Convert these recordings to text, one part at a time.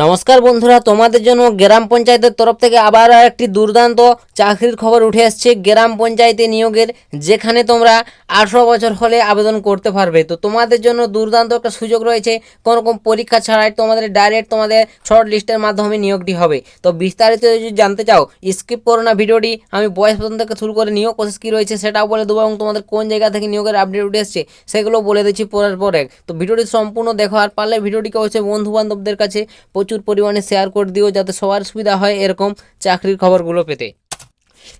নমস্কার বন্ধুরা, তোমাদের জন্য গ্রাম পঞ্চায়েতের তরফ থেকে আবার একটি দুর্দান্ত চাকরির খবর উঠে আসছে গ্রাম পঞ্চায়েতে নিয়োগের, যেখানে তোমরা আঠারো বছর হলে আবেদন করতে পারবে। তো তোমাদের জন্য দুর্দান্ত একটা সুযোগ রয়েছে, কোনো রকম পরীক্ষা ছাড়াই তোমাদের ডাইরেক্ট তোমাদের শর্ট লিস্টের মাধ্যমে নিয়োগটি হবে। তো বিস্তারিত যদি জানতে চাও স্কিপ করো না ভিডিওটি, আমি বয়স প্রথম থেকে শুরু করে নিয়োগ প্রসেস কী রয়েছে সেটাও বলে দেবো এবং তোমাদের কোন জায়গা থেকে নিয়োগের আপডেট উঠে এসছে সেগুলো বলে দিচ্ছি পরের পর। এক তো ভিডিওটি সম্পূর্ণ দেখো, আর পারলে ভিডিওটিকে অবশ্যই বন্ধু বান্ধবদের কাছে প্রচুর পরিমাণে শেয়ার করে দিও যাতে সবার সুবিধা হয় এরকম চাকরির খবরগুলো পেতে।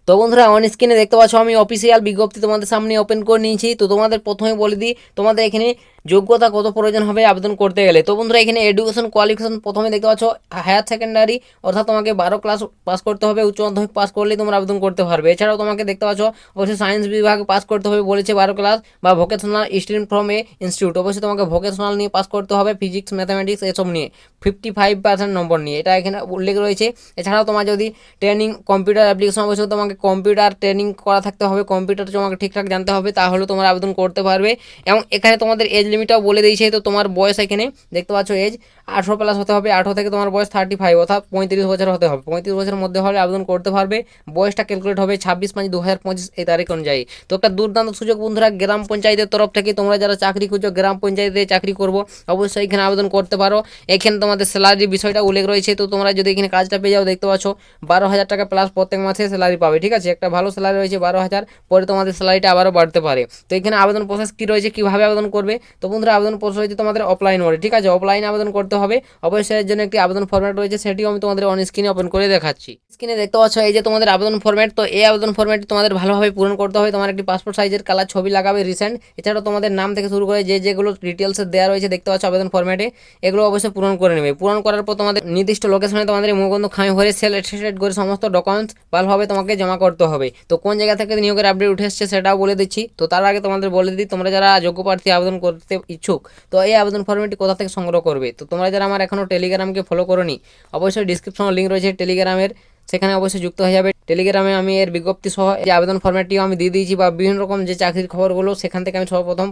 তো বন্ধুরা অন স্ক্রিনে দেখতে পাচ্ছ আমি অফিসিয়াল বিজ্ঞপ্তি তোমাদের সামনে ওপেন করে নিয়েছি। তো তোমাদের প্রথমে বলে দিই, তোমাদের এখানে যোগ্যতা কত প্রয়োজন হবে আবেদন করতে গেলে। তো বন্ধুরা, এখানে এডুকেশন কোয়ালিফিকেশন প্রথমে দেখতে পাচ্ছ হায়ার সেকেন্ডারি অর্থাৎ তোমাকে বারো ক্লাস পাস করতে হবে, উচ্চ মাধ্যমিক পাস করলেই তোমরা আবেদন করতে পারবে। এছাড়াও তোমাকে দেখতে পাচ্ছ, অবশ্যই সায়েন্স বিভাগ পাস করতে হবে বলেছে বারো ক্লাস বা vocational stream from a institute অবশ্যই তোমাকে ভোকেশনাল নিয়ে পাস করতে হবে ফিজিক্স ম্যাথামেটিক্স এসব নিয়ে ফিফটি ফাইভ পার্সেন্ট নম্বর নিয়ে। এটা এখানে উল্লেখ রয়েছে। এছাড়াও তোমার যদি ট্রেনিং কম্পিউটার অ্যাপ্লিকেশন অবশ্যই তোমাকে কম্পিউটার ট্রেনিং করা থাকতে হবে কম্পিউটার তোমাকে ঠিকঠাক জানতে হবে, তাহলে তোমরা আবেদন করতে পারবে। এবং এখানে তোমাদের এজ লিমিটটাও বলে দিয়েছে, তো তোমার বয়স এখানে, দেখতে পাচ্ছ এজ আঠেরো প্লাস হতে হবে, আঠেরো থেকে তোমার বয়স থার্টি ফাইভ অর্থাৎ পঁয়ত্রিশ বছর হতে হবে। পঁয়ত্রিশ বছরের মধ্যে হলে আবেদন করতে পারবে। বয়সটা ক্যালকুলেট হবে ছাব্বিশ পাঁচ দু হাজার পঁচিশ এই তারিখ অনুযায়ী। তো একটা দুর্দান্ত সুযোগ বন্ধুরা, গ্রাম পঞ্চায়েতের তরফ থেকে তোমরা যারা চাকরি খুঁজো, গ্রাম পঞ্চায়েতে চাকরি করব, অবশ্যই এখানে আবেদন করতে পারো। এখানে তোমাদের স্যালারি বিষয়টা উল্লেখ রয়েছে, তো তোমরা যদি এখানে কাজটা পেয়ে যাও, দেখতে পাচ্ছ, বারো হাজার টাকা প্লাস প্রত্যেক মাসে স্যালারি পাবে, ঠিক আছে? একটা ভালো স্যালারি রয়েছে বারো হাজার, পরে তোমাদের স্যালারিটা আবারও বাড়তে পারে। তো এখানে আবেদন প্রসেস কী রয়েছে, কীভাবে আবেদন করবে? তো বন্ধুরা, আবেদন প্রসেস রয়েছে তোমাদের অফলাইন মোডে ঠিক আছে? অফলাইন আবেদন করতে হবে। অবশ্যই জন্য একটি আবেদন ফরম্যাট রয়েছে, সেটিও আমি তোমাদের অন স্ক্রিনে ওপেন করে দেখাচ্ছি। স্ক্রিনে দেখতে পাচ্ছ, এই যে তোমাদের আবেদন ফরম্যাট তো এই আবেদন ফরম্যাটটি তোমাদের ভালোভাবে পূরণ করতে হবে। তোমার একটি পাসপোর্ট সাইজের কালার ছবি লাগাবে রিসেন্ট এছাড়াও তোমাদের নাম থেকে শুরু করে যে যেগুলো ডিটেলসে দেওয়া রয়েছে, দেখতে পাচ্ছ আবেদন ফরম্যাটে এগুলো অবশ্যই পূরণ করে নেবে। পূরণ করার পর তোমাদের নির্দিষ্ট লোকেশনে তোমাদের মুখবন্ধ, খামি ভরে সেল এটেস্টেড করে সমস্ত ডকুমেন্টস ভালোভাবে তোমাকে জমা করতে হবে। তো কোন জায়গা থেকে নিয়োগের আপডেট উঠে এসছে সেটাও বলে দিচ্ছি। তো তার আগে তোমাদের বলে দিই, তোমরা যারা যোগ্য প্রার্থী আবেদন করতে ইচ্ছুক, তো এই আবেদন ফর্মটি কোথা থেকে সংগ্রহ করবে? তো তোমরা যারা আমার এখনও টেলিগ্রামকে ফলো করোনি, অবশ্যই ডিসক্রিপশনে লিঙ্ক রয়েছে টেলিগ্রামের সেখানে অবশ্যই যুক্ত হয়ে যাবে। টেলিগ্রামে আমি এর বিজ্ঞপ্তি সহ যে আবেদন ফর্ম্যাটটিও আমি দিয়ে দিয়েছি বা বিভিন্ন রকম যে চাকরির খবরগুলো সেখান থেকে আমি সর্বপ্রথম,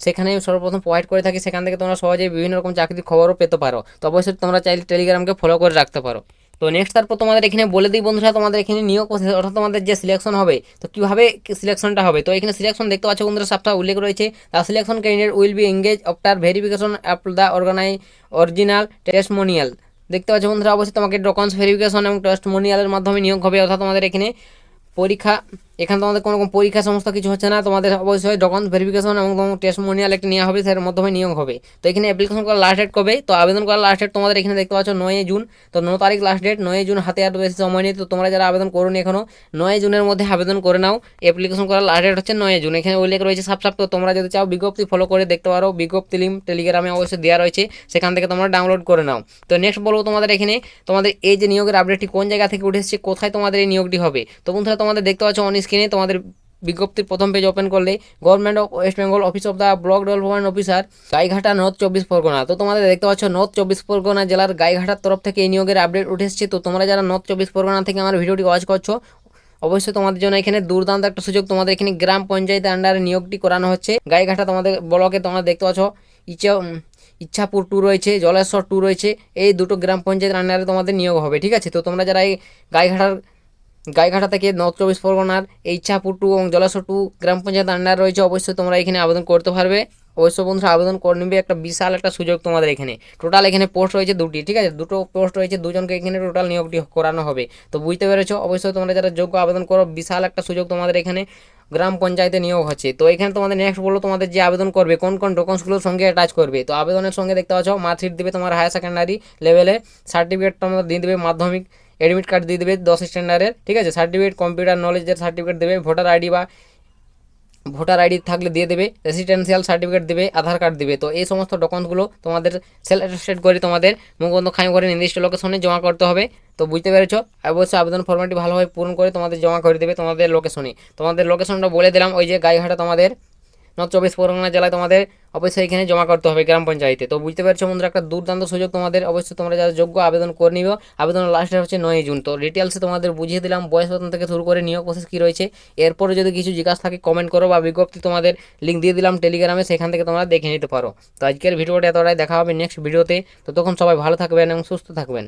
সেখানে আমি সর্বপ্রথম প্রোভাইড করে থাকি। সেখান থেকে তোমরা সহজেই বিভিন্ন রকম চাকরির খবরও পেতে পারো। তো অবশ্যই তোমরা চাইলে টেলিগ্রামকে ফলো করে রাখতে পারো। তো নেক্সট তারপর তোমাদের এখানে বলে দিই বন্ধুরা, তোমাদের এখানে নিয়োগ প্রসেস অর্থাৎ তোমাদের যে সিলেকশন হবে, তো কীভাবে সিলেকশনটা হবে? তো এখানে সিলেকশন দেখতে পাচ্ছ বন্ধুরা সাপটা উল্লেখ রয়েছে। The selection candidate will be engage after verification of the organise original testimonial দেখতে পাচ্ছ বন্ধুরা, অবশ্যই তোমাকে ডকুমেন্টস ভেরিফিকেশন এবং টেস্টমোনিয়ালের মাধ্যমে নিয়োগ হবে, অর্থাৎ তোমাদের এখানে পরীক্ষা এখানে তোমাদের কোনো রকম পরীক্ষা সমস্ত কিছু হচ্ছে না, তোমাদের অবশ্যই ডকুমেন্টস ভেরিফিকেশন এবং তোমার টেস্টমোনিয়াল একটা নেওয়া হবে সেটার মাধ্যমে নিয়োগ হবে। তো এখানে অ্যাপ্লিকেশন করার লাস্ট ডেট কবে? তো আবেদন করার লাস্ট ডেট তোমাদের এখানে দেখতে পাচ্ছ নয় জুন। তো ন তারিখ লাস্ট ডেট নয় জুন হাতে আর বেশি সময় নেই। তো তোমরা যারা আবেদন করোনি এখনও নয় জুনের মধ্যে আবেদন করে নাও। অ্যাপ্লিকেশন করার লাস্ট ডেট হচ্ছে নয় জুন। এখানে উল্লেখ রয়েছে সাপ সাপ তো তোমরা যদি চাও বিজ্ঞপ্তি ফলো করে দেখতে পারো। বিজ্ঞপ্তি লিঙ্ক টেলিগ্রামে অবশ্যই দেওয়া রয়েছে। সেখান থেকে তোমরা ডাউনলোড করে নাও। তো নেক্সট বলব তোমাদের এখানে, তোমাদের এই যে নিয়োগের আপডেটটি কোন জায়গা থেকে উঠে এসেছে, কোথায় তোমাদের এই নিয়োগটি হবে? তো বন্ধুরা, তোমাদের দেখতে পাচ্ছ অন স্ক্রিনে তোমাদের বিজ্ঞপ্তির প্রথম পেজ ওপেন করলে government of West Bengal office of the block development officer Gaighata north চব্বিশ পরগনা তো তোমাদের দেখতে পাচ্ছ নর্থ চব্বিশ পরগনা জেলার গাইঘাটার তরফ থেকে এই নিয়োগের আপডেট উঠে এসেছে। তো তোমরা যারা নর্থ চব্বিশ পরগনা থেকে আমার ভিডিওটি ওয়াচ করছ, অবশ্যই তোমাদের জন্য এখানে দুর্দান্ত একটা সুযোগ। তোমাদের এখানে গ্রাম পঞ্চায়েতের আন্ডারে নিয়োগটি করানো হচ্ছে। গাইঘাটা তোমাদের ব্লকে তোমরা দেখতে পাচ্ছ, ইচ্ছা ইচ্ছাপুর টু রয়েছে জলেশ্বর টু রয়েছে। এই দুটো গ্রাম পঞ্চায়েতের আন্ডারে তোমাদের নিয়োগ হবে, ঠিক আছে? তো তোমরা যারা এই গাইঘাটার গাইঘাটা থেকে নর্থ চব্বিশ পরগনার এই ইচ্ছাপুর টু এবং জলাশটু গ্রাম পঞ্চায়েত আন্ডার রয়েছে। অবশ্যই তোমরা এখানে আবেদন করতে পারবে। অবশ্যই বন্ধুরা আবেদন করে নিবে। একটা বিশাল একটা সুযোগ তোমাদের এখানে। টোটাল এখানে পোস্ট রয়েছে দুটি, ঠিক আছে? দুটো পোস্ট রয়েছে, দুজনকে এখানে টোটাল নিয়োগটি করানো হবে। তো বুঝতে পেরেছ? অবশ্যই তোমরা যারা যোগ্য আবেদন করো, বিশাল একটা সুযোগ তোমাদের এখানে গ্রাম পঞ্চায়েতে নিয়োগ হচ্ছে। তো এখানে তোমাদের নেক্সট বলো তোমাদের যে আবেদন করবে, কোন কোন ডকুমেন্টসগুলোর সঙ্গে অ্যাটাচ করবে? তো আবেদনের সঙ্গে দেখতে পাচ্ছ, মার্কশিট দেবে তোমার হায়ার সেকেন্ডারি লেভেলে সার্টিফিকেট তোমাদের দিয়ে দেবে মাধ্যমিক অ্যাডমিট কার্ড দিয়ে দেবে দশ স্ট্যান্ডার্ডের ঠিক আছে? সার্টিফিকেট কম্পিউটার নলেজের সার্টিফিকেট দেবে ভোটার আইডি বা ভোটার আইডি থাকলে দিয়ে দেবে রেসিডেন্সিয়াল সার্টিফিকেট দেবে আধার কার্ড দেবে। তো এই সমস্ত ডকুমেন্টসগুলো তোমাদের সেল অ্যাটেস্টেড করে তোমাদের মুখবন্ধ খাই করে নির্দিষ্ট লোকেশনে জমা করতে হবে। তো বুঝতে পেরেছ? অবশ্যই আবেদন ফর্মটি ভালোভাবে পূরণ করে তোমাদের জমা করে দেবে তোমাদের লোকেশনে তোমাদের লোকেশনটা বলে দিলাম, ওই যে গাইঘাটা তোমাদের নর্থ চব্বিশ পরগনা জেলায় তোমাদের অবশ্যই এখানে জমা করতে হবে গ্রাম পঞ্চায়েতে। তো বুঝতে পারছ বন্ধুরা, একটা দুর্দান্ত সুযোগ তোমাদের। অবশ্যই তোমরা যারা যোগ্য, আবেদন করে নিবে আবেদনের লাস্ট হচ্ছে নয় জুন। তো ডিটেলসে তোমাদের বুঝিয়ে দিলাম। বয়স বেতন থেকে শুরু করে নিয়োগ প্রসেস কী রয়েছে। এরপরে যদি কিছু জিজ্ঞাসা থাকে কমেন্ট করো বা বিজ্ঞপ্তি তোমাদের লিঙ্ক দিয়ে দিলাম টেলিগ্রামে সেখান থেকে তোমরা দেখে নিতে পারো। তো আজকের ভিডিওটা এতটাই। দেখা হবে নেক্সট ভিডিওতে তো। তখন সবাই ভালো থাকবেন এবং সুস্থ থাকবেন।